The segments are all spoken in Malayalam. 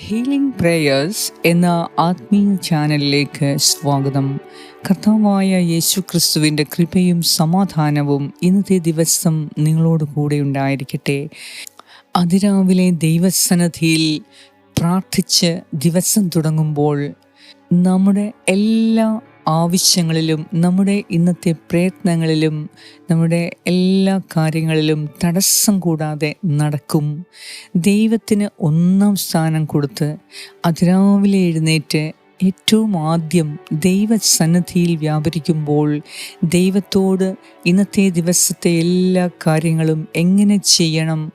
ഹീലിംഗ് പ്രേയേഴ്സ് എന്ന ആത്മീയ ചാനലിലേക്ക് സ്വാഗതം. കർത്താവായ യേശു ക്രിസ്തുവിന്റെ കൃപയും സമാധാനവും ഇന്നത്തെ ദിവസം നിങ്ങളോട് കൂടെ ഉണ്ടായിരിക്കട്ടെ. അതിരാവിലെ ദൈവസന്നധിയിൽ പ്രാർത്ഥിച്ച് ദിവസം തുടങ്ങുമ്പോൾ നമ്മുടെ എല്ലാ ആവശ്യങ്ങളിലും നമ്മുടെ ഇന്നത്തെ പ്രയത്നങ്ങളിലും നമ്മുടെ എല്ലാ കാര്യങ്ങളിലും തടസ്സം കൂടാതെ നടക്കും. ദൈവത്തിന് ഒന്നാം സ്ഥാനം കൊടുത്ത് അതിരാവിലെ എഴുന്നേറ്റ് ഏറ്റവും ആദ്യം ദൈവസന്നിധിയിൽ വ്യാപരിക്കുമ്പോൾ ദൈവത്തോട് ഇന്നത്തെ ദിവസത്തെ എല്ലാ കാര്യങ്ങളും എങ്ങനെ ചെയ്യണം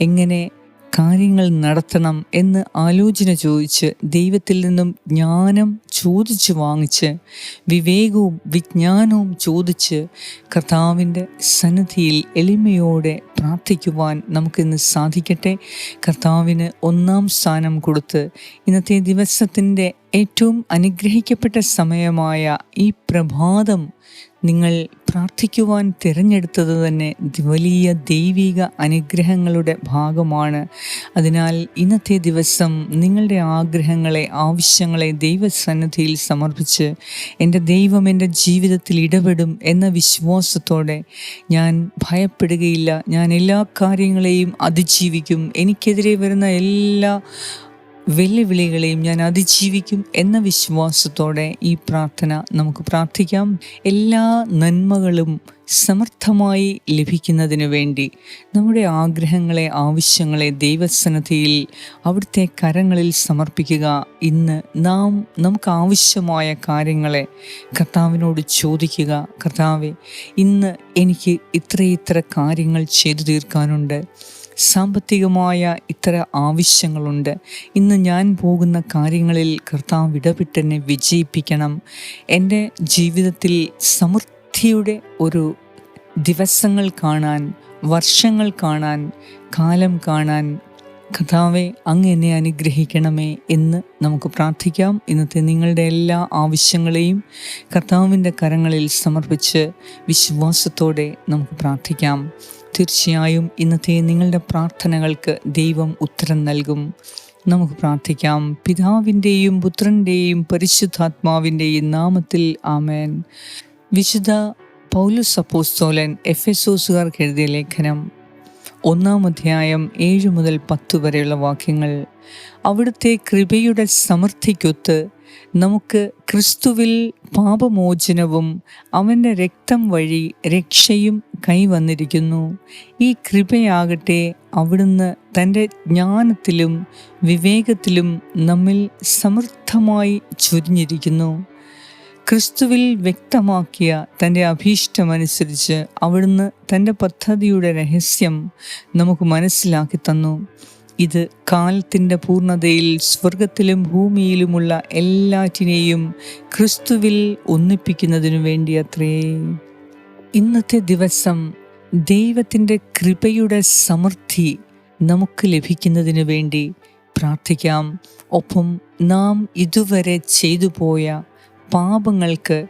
എങ്ങനെ കാര്യങ്ങൾ നടത്തണം എന്ന് ആലോചന ചോദിച്ച് ദൈവത്തിൽ നിന്നും ജ്ഞാനം ചോദിച്ചു വാങ്ങിച്ച് വിവേകവും വിജ്ഞാനവും ചോദിച്ച് കർത്താവിന്റെ സന്നിധിയിൽ എളിമയോടെ പ്രാർത്ഥിക്കുവാൻ നമുക്കിന്ന് സാധിക്കട്ടെ. കർത്താവിന് ഒന്നാം സ്ഥാനം കൊടുത്ത് ഇന്നത്തെ ദിവസത്തിന്റെ ഏറ്റവും അനുഗ്രഹിക്കപ്പെട്ട സമയമായ ഈ പ്രഭാതം നിങ്ങൾ പ്രാർത്ഥിക്കുവാൻ തിരഞ്ഞെടുത്തത് തന്നെ വലിയ ദൈവിക അനുഗ്രഹങ്ങളുടെ ഭാഗമാണ്. അതിനാൽ ഇന്നത്തെ ദിവസം നിങ്ങളുടെ ആഗ്രഹങ്ങളെ ആവശ്യങ്ങളെ ദൈവസന്നിധിയിൽ സമർപ്പിച്ച് എന്റെ ദൈവം എന്റെ ജീവിതത്തിൽ ഇടപെടും എന്ന വിശ്വാസത്തോടെ ഞാൻ ഭയപ്പെടുകയില്ല. ഞാൻ എല്ലാ കാര്യങ്ങളെയും അതിജീവിക്കും. എനിക്കെതിരെ വരുന്ന എല്ലാ വെല്ലുവിളികളെയും ഞാൻ അതിജീവിക്കും എന്ന വിശ്വാസത്തോടെ ഈ പ്രാർത്ഥന നമുക്ക് പ്രാർത്ഥിക്കാം. എല്ലാ നന്മകളും സമർത്ഥമായി ലഭിക്കുന്നതിന് വേണ്ടി നമ്മുടെ ആഗ്രഹങ്ങളെ ആവശ്യങ്ങളെ ദൈവസന്നദ്ധിയിൽ അവിടുത്തെ കരങ്ങളിൽ സമർപ്പിക്കുക. ഇന്ന് നാം നമുക്ക് ആവശ്യമായ കാര്യങ്ങളെ കർത്താവിനോട് ചോദിക്കുക. കർത്താവെ ഇന്ന് എനിക്ക് ഇത്ര ഇത്ര കാര്യങ്ങൾ ചെയ്തു തീർക്കാനുണ്ട്. സാമ്പത്തികമായ ഇത്ര ആവശ്യങ്ങളുണ്ട്. ഇന്ന് ഞാൻ പോകുന്ന കാര്യങ്ങളിൽ കർത്താവ് ഇടപെട്ടെന്നെ വിജയിപ്പിക്കണം. എന്റെ ജീവിതത്തിൽ സമൃദ്ധിയുടെ ഒരു ദിവസങ്ങൾ കാണാൻ വർഷങ്ങൾ കാണാൻ കാലം കാണാൻ കഥാവെ അങ്ങ് എന്നെ അനുഗ്രഹിക്കണമേ എന്ന് നമുക്ക് പ്രാർത്ഥിക്കാം. ഇന്നത്തെ നിങ്ങളുടെ എല്ലാ ആവശ്യങ്ങളെയും കർത്താവിന്റെ കരങ്ങളിൽ സമർപ്പിച്ച് വിശ്വാസത്തോടെ നമുക്ക് പ്രാർത്ഥിക്കാം. തീർച്ചയായും ഇന്നത്തെ നിങ്ങളുടെ പ്രാർത്ഥനകൾക്ക് ദൈവം ഉത്തരം നൽകും. നമുക്ക് പ്രാർത്ഥിക്കാം. പിതാവിന്റെയും പുത്രന്റെയും പരിശുദ്ധാത്മാവിന്റെയും നാമത്തിൽ ആമേൻ. വിശുദ്ധ പൗലുസ് അപ്പോസ്തോലൻ എഫ് എസ് ഓസുകാർക്ക് എഴുതിയ ലേഖനം. ഒന്നാം അധ്യായം ഏഴ് മുതൽ പത്ത് വരെയുള്ള വാക്യങ്ങൾ. അവിടുത്തെ കൃപയുടെ സമൃദ്ധിക്കൊത്ത് നമുക്ക് ക്രിസ്തുവിൽ പാപമോചനവും അവന്റെ രക്തം വഴി രക്ഷയും കൈവന്നിരിക്കുന്നു. ഈ കൃപയാകട്ടെ അവിടുന്ന് തന്റെ ജ്ഞാനത്തിലും വിവേകത്തിലും നമ്മിൽ സമൃദ്ധമായി ചൊരിഞ്ഞിരിക്കുന്നു. ക്രിസ്തുവിൽ വ്യക്തമാക്കിയ തന്റെ അഭീഷ്ടമനുസരിച്ച് അവിടുന്ന് തന്റെ പദ്ധതിയുടെ രഹസ്യം നമുക്ക് മനസ്സിലാക്കി തന്നു. ഇത് കാലത്തിന്റെ പൂർണതയിൽ സ്വർഗത്തിലും ഭൂമിയിലുമുള്ള എല്ലാറ്റിനെയും ക്രിസ്തുവിൽ ഒന്നിപ്പിക്കുന്നതിനു വേണ്ടി അത്രേ ഇന്നത്തെ ദിവസം ദൈവത്തിന്റെ കൃപയുടെ സമൃദ്ധി നമുക്ക് ലഭിക്കുന്നതിനു വേണ്ടി പ്രാർത്ഥിക്കാം. ഒപ്പം നാം ഇതുവരെ ചെയ്തു പോയ പാപങ്ങൾക്ക്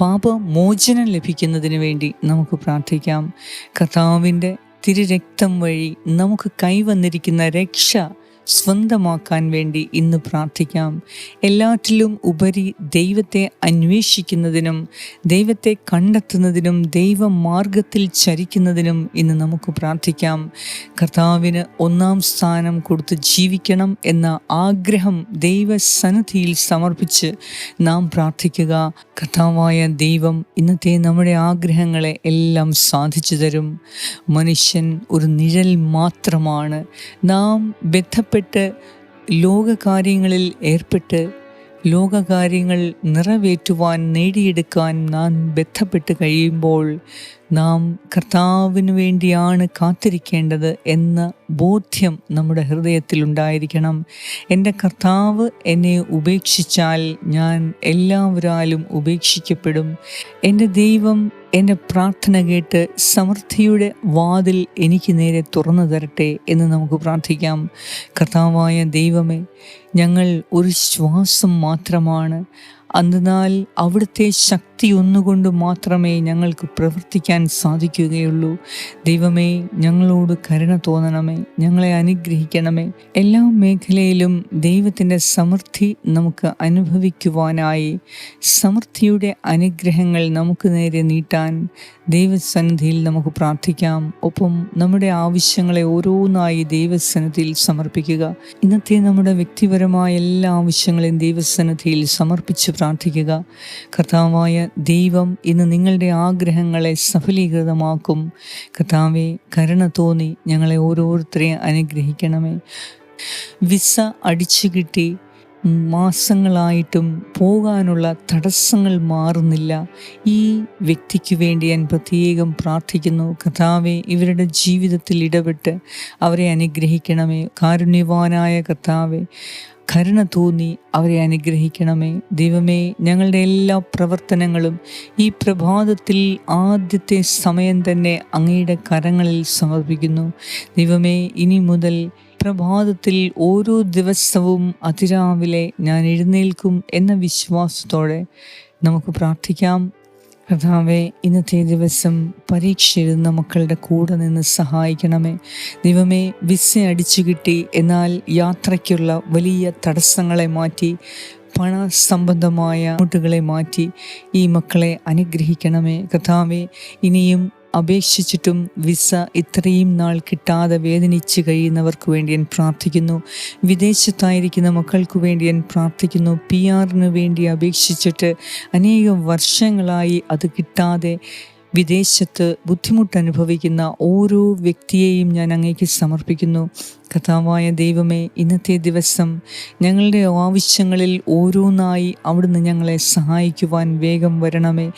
പാപമോചനം ലഭിക്കുന്നതിന് വേണ്ടി നമുക്ക് പ്രാർത്ഥിക്കാം. കർത്താവിന്റെ തിരുരക്തം വഴി നമുക്ക് കൈവന്നിരിക്കുന്ന രക്ഷ സ്വന്തമാക്കാൻ വേണ്ടി ഇന്ന് പ്രാർത്ഥിക്കാം. എല്ലാറ്റിലും ഉപരി ദൈവത്തെ അന്വേഷിക്കുന്നതിനും ദൈവത്തെ കണ്ടെത്തുന്നതിനും ദൈവമാർഗത്തിൽ ചരിക്കുന്നതിനും ഇന്ന് നമുക്ക് പ്രാർത്ഥിക്കാം. കർത്താവിന് ഒന്നാം സ്ഥാനം കൊടുത്ത് ജീവിക്കണം എന്ന ആഗ്രഹം ദൈവസന്നിധിയിൽ സമർപ്പിച്ച് നാം പ്രാർത്ഥിക്കുക. കർത്താവായ ദൈവം ഇന്നത്തെ നമ്മുടെ ആഗ്രഹങ്ങളെ എല്ലാം സാധിച്ചു തരും. മനുഷ്യൻ ഒരു നിഴൽ മാത്രമാണ്. നാം ബന്ധപ്പെട്ട് ലോകകാര്യങ്ങളിൽ ഏർപ്പെട്ട് ലോകകാര്യങ്ങൾ നിറവേറ്റുവാൻ നേടിയെടുക്കാൻ നാം ബന്ധപ്പെട്ട് കഴിയുമ്പോൾ നാം കർത്താവിന് വേണ്ടിയാണ് കാത്തിരിക്കേണ്ടത് എന്ന ബോധ്യം നമ്മുടെ ഹൃദയത്തിൽ ഉണ്ടായിരിക്കണം. എന്റെ കർത്താവ് എന്നെ ഉപേക്ഷിച്ചാൽ ഞാൻ എല്ലാവരാലും ഉപേക്ഷിക്കപ്പെടും. എന്റെ ദൈവം എന്റെ പ്രാർത്ഥന കേട്ട് സമൃദ്ധിയുടെ വാതിൽ എനിക്ക് നേരെ തുറന്നു തരട്ടെ എന്ന് നമുക്ക് പ്രാർത്ഥിക്കാം. കർത്താവായ ദൈവമേ ഞങ്ങൾ ഒരു ശ്വാസം മാത്രമാണ് എന്നാൽ അവിടുത്തെ ശക്തി ഒന്നുകൊണ്ട് മാത്രമേ ഞങ്ങൾക്ക് പ്രവർത്തിക്കാൻ സാധിക്കുകയുള്ളൂ. ദൈവമേ ഞങ്ങളോട് കരുണ തോന്നണമേ ഞങ്ങളെ അനുഗ്രഹിക്കണമേ. എല്ലാ മേഖലയിലും ദൈവത്തിന്റെ സമൃദ്ധി നമുക്ക് അനുഭവിക്കുവാനായി സമൃദ്ധിയുടെ അനുഗ്രഹങ്ങൾ നമുക്ക് നേരെ നീട്ടാൻ ദൈവസന്നിധിയിൽ നമുക്ക് പ്രാർത്ഥിക്കാം. ഒപ്പം നമ്മുടെ ആവശ്യങ്ങളെ ഓരോന്നായി ദൈവസന്നിധിയിൽ സമർപ്പിക്കുക. ഇന്നത്തെ നമ്മുടെ വ്യക്തിപരമായ എല്ലാ ആവശ്യങ്ങളെയും ദൈവസന്നിധിയിൽ സമർപ്പിച്ച് പ്രാർത്ഥിക്കുക. കർത്താവായ ദൈവം ഇന്ന് നിങ്ങളുടെ ആഗ്രഹങ്ങളെ സഫലീകൃതമാക്കും. കർത്താവെ കരുണ തോന്നി ഞങ്ങളെ ഓരോരുത്തരെയും അനുഗ്രഹിക്കണമേ. വിസ അടിച്ചു കിട്ടി. മാസങ്ങളായിട്ടും പോകാനുള്ള തടസ്സങ്ങൾ മാറുന്നില്ല. ഈ വ്യക്തിക്ക് വേണ്ടി ഞാൻ പ്രത്യേകം പ്രാർത്ഥിക്കുന്നു. കഥാവെ ഇവരുടെ ജീവിതത്തിൽ ഇടപെട്ട് അവരെ അനുഗ്രഹിക്കണമേ. കാരുണ്യവാനായ കഥാവെ കരുണ തോന്നി അവരെ അനുഗ്രഹിക്കണമേ. ദൈവമേ ഞങ്ങളുടെ എല്ലാ പ്രവർത്തനങ്ങളും ഈ പ്രഭാതത്തിൽ ആദ്യത്തെ സമയം തന്നെ അങ്ങയുടെ കരങ്ങളിൽ സമർപ്പിക്കുന്നു. ദൈവമേ ഇനി മുതൽ പ്രഭാതത്തിൽ ഓരോ ദിവസവും അതിരാവിലെ ഞാൻ എഴുന്നേൽക്കും എന്ന വിശ്വാസത്തോടെ നമുക്ക് പ്രാർത്ഥിക്കാം. കർത്താവെ ഇന്നത്തെ ദിവസം പരീക്ഷ എഴുതുന്ന മക്കളുടെ കൂടെ നിന്ന് സഹായിക്കണമേ. ദൈവമേ വിസ അടിച്ചു കിട്ടി എന്നാൽ യാത്രയ്ക്കുള്ള വലിയ തടസ്സങ്ങളെ മാറ്റി പണ സംബന്ധമായ ബുദ്ധിമുട്ടുകളെ മാറ്റി ഈ മക്കളെ അനുഗ്രഹിക്കണമേ. കഥാവെ ഇനിയും അപേക്ഷിച്ചിട്ടും വിസ ഇത്രയും നാൾ കിട്ടാതെ വേദനിച്ച് കഴിയുന്നവർക്ക് വേണ്ടി ഞാൻ പ്രാർത്ഥിക്കുന്നു. വിദേശത്തായിരിക്കുന്ന മക്കൾക്ക് വേണ്ടി ഞാൻ പ്രാർത്ഥിക്കുന്നു. പി ആറിന് വേണ്ടി അപേക്ഷിച്ചിട്ട് അനേകം വർഷങ്ങളായി അത് കിട്ടാതെ വിദേശത്ത് ബുദ്ധിമുട്ടനുഭവിക്കുന്ന ഓരോ വ്യക്തിയെയും ഞാൻ അങ്ങേക്ക് സമർപ്പിക്കുന്നു. കഥാവായ ദൈവമേ ഇന്നത്തെ ദിവസം ഞങ്ങളുടെ ആവശ്യങ്ങളിൽ ഓരോന്നായി അവിടുന്ന് ഞങ്ങളെ സഹായിക്കുവാൻ വേഗം വരണമേ.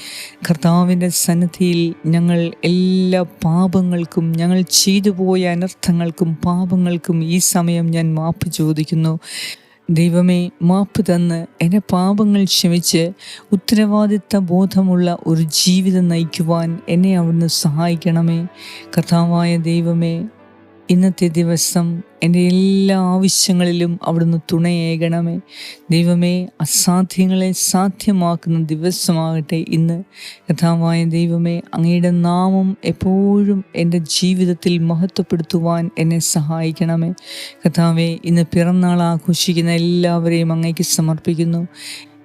കർത്താവിന്റെ സന്നദ്ധിയിൽ ഞങ്ങൾ എല്ലാ പാപങ്ങൾക്കും ഞങ്ങൾ ചെയ്തു പോയ അനർത്ഥങ്ങൾക്കും പാപങ്ങൾക്കും ഈ സമയം ഞാൻ മാപ്പ് ചോദിക്കുന്നു. ദൈവമേ മാപ്പ് തന്ന് എന്റെ പാപങ്ങൾ ക്ഷമിച്ച് ഉത്തരവാദിത്ത ബോധമുള്ള ഒരു ജീവിതം നയിക്കുവാൻ എന്നെ അവിടുന്ന് സഹായിക്കണമേ. കഥാവായ ദൈവമേ ഇന്നത്തെ ദിവസം എന്റെ എല്ലാ ആവശ്യങ്ങളിലും അവിടുന്ന് തുണയേകണമേ. ദൈവമേ അസാധ്യങ്ങളെ സാധ്യമാക്കുന്ന ദിവസമാകട്ടെ ഇന്ന്. യഥാവായ ദൈവമേ അങ്ങയുടെ നാമം എപ്പോഴും എന്റെ ജീവിതത്തിൽ മഹത്വപ്പെടുത്തുവാൻ എന്നെ സഹായിക്കണമേ. കഥാവേ ഇന്ന് പിറന്നാൾ ആഘോഷിക്കുന്ന എല്ലാവരെയും അങ്ങേക്ക് സമർപ്പിക്കുന്നു.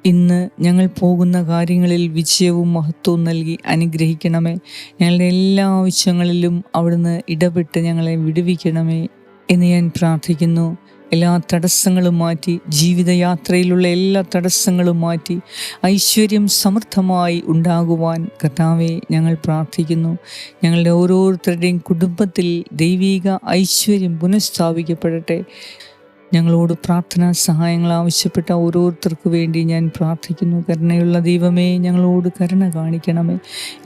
ഇന്ന് ഞങ്ങൾ പോകുന്ന കാര്യങ്ങളിൽ വിജയവും മഹത്വവും നൽകി അനുഗ്രഹിക്കണമേ. ഞങ്ങളുടെ എല്ലാ ആവശ്യങ്ങളിലും അവിടുന്ന് ഇടപെട്ട് ഞങ്ങളെ വിടുവിക്കണമേ എന്ന് ഞാൻ പ്രാർത്ഥിക്കുന്നു. എല്ലാ തടസ്സങ്ങളും മാറ്റി ജീവിതയാത്രയിലുള്ള എല്ലാ തടസ്സങ്ങളും മാറ്റി ഐശ്വര്യം സമൃദ്ധമായി ഉണ്ടാകുവാൻ കർത്താവെ ഞങ്ങൾ പ്രാർത്ഥിക്കുന്നു. ഞങ്ങളുടെ ഓരോരുത്തരുടെയും കുടുംബത്തിൽ ദൈവിക ഐശ്വര്യം പുനഃസ്ഥാപിക്കപ്പെടട്ടെ. ഞങ്ങളോട് പ്രാർത്ഥനാ സഹായങ്ങൾ ആവശ്യപ്പെട്ട ഓരോരുത്തർക്ക് വേണ്ടി ഞാൻ പ്രാർത്ഥിക്കുന്നു. കരുണയുള്ള ദൈവമേ ഞങ്ങളോട് കരുണ കാണിക്കണമേ.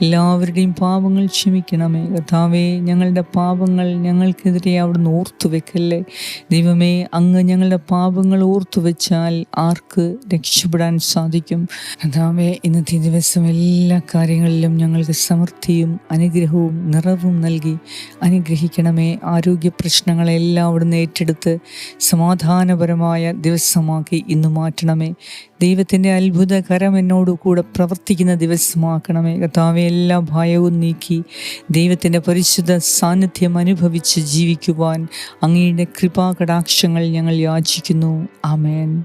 എല്ലാവരുടെയും പാപങ്ങൾ ക്ഷമിക്കണമേ. കഥാവേ ഞങ്ങളുടെ പാപങ്ങൾ ഞങ്ങൾക്കെതിരെ അവിടുന്ന് ഓർത്തു വെക്കല്ലേ. ദൈവമേ അങ്ങ് ഞങ്ങളുടെ പാപങ്ങൾ ഓർത്തു വെച്ചാൽ ആർക്ക് രക്ഷപ്പെടാൻ സാധിക്കും? കഥാവേ ഇന്നത്തെ ദിവസം എല്ലാ കാര്യങ്ങളിലും ഞങ്ങൾക്ക് സമൃദ്ധിയും അനുഗ്രഹവും നിറവും നൽകി അനുഗ്രഹിക്കണമേ. ആരോഗ്യ പ്രശ്നങ്ങളെല്ലാം അവിടുന്ന് ഏറ്റെടുത്ത് സമാ സമാധാനപരമായ ദിവസമാക്കി ഇന്ന് മാറ്റണമേ. ദൈവത്തിന്റെ അത്ഭുത കരം എന്നോട് കൂടെ പ്രവർത്തിക്കുന്ന ദിവസമാക്കണമേ. കർത്താവെ എല്ലാ ഭയവും നീക്കി ദൈവത്തിന്റെ പരിശുദ്ധ സാന്നിധ്യം അനുഭവിച്ച് ജീവിക്കുവാൻ അങ്ങയുടെ കൃപാകടാക്ഷങ്ങൾ ഞങ്ങൾ യാചിക്കുന്നു. ആമേൻ.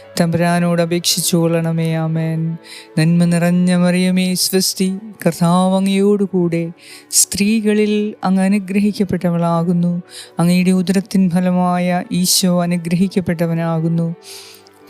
തമ്പുരാനോട് അപേക്ഷിച്ചു കൊള്ളണമേ ആമേൻ. നന്മ നിറഞ്ഞ മറിയമേ സ്വസ്തി. കർത്താവങ്ങയോടുകൂടെ സ്ത്രീകളിൽ അങ്ങ് അനുഗ്രഹിക്കപ്പെട്ടവളാകുന്നു. അങ്ങയുടെ ഉദരത്തിൻ ഫലമായ ഈശോ അനുഗ്രഹിക്കപ്പെട്ടവനാകുന്നു.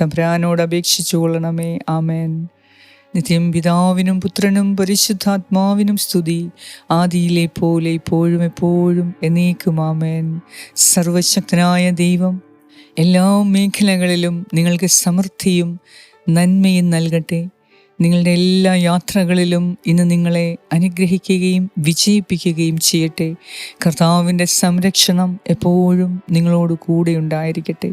തമ്പുരാനോട് അപേക്ഷിച്ചു കൊള്ളണമേ. ആമേൻ. നിത്യം പിതാവിനും പുത്രനും പരിശുദ്ധാത്മാവിനും സ്തുതി. ആദിയിലെ പോലെ ഇപ്പോഴും എപ്പോഴും എന്നേക്കും ആമേൻ. സർവശക്തനായ ദൈവം എല്ലാ മേഖലകളിലും നിങ്ങൾക്ക് സമൃദ്ധിയും നന്മയും നൽകട്ടെ. നിങ്ങളുടെ എല്ലാ യാത്രകളിലും ഇന്ന് നിങ്ങളെ അനുഗ്രഹിക്കുകയും വിജയിപ്പിക്കുകയും ചെയ്യട്ടെ. കർത്താവിന്റെ സംരക്ഷണം എപ്പോഴും നിങ്ങളോട് കൂടെ ഉണ്ടായിരിക്കട്ടെ.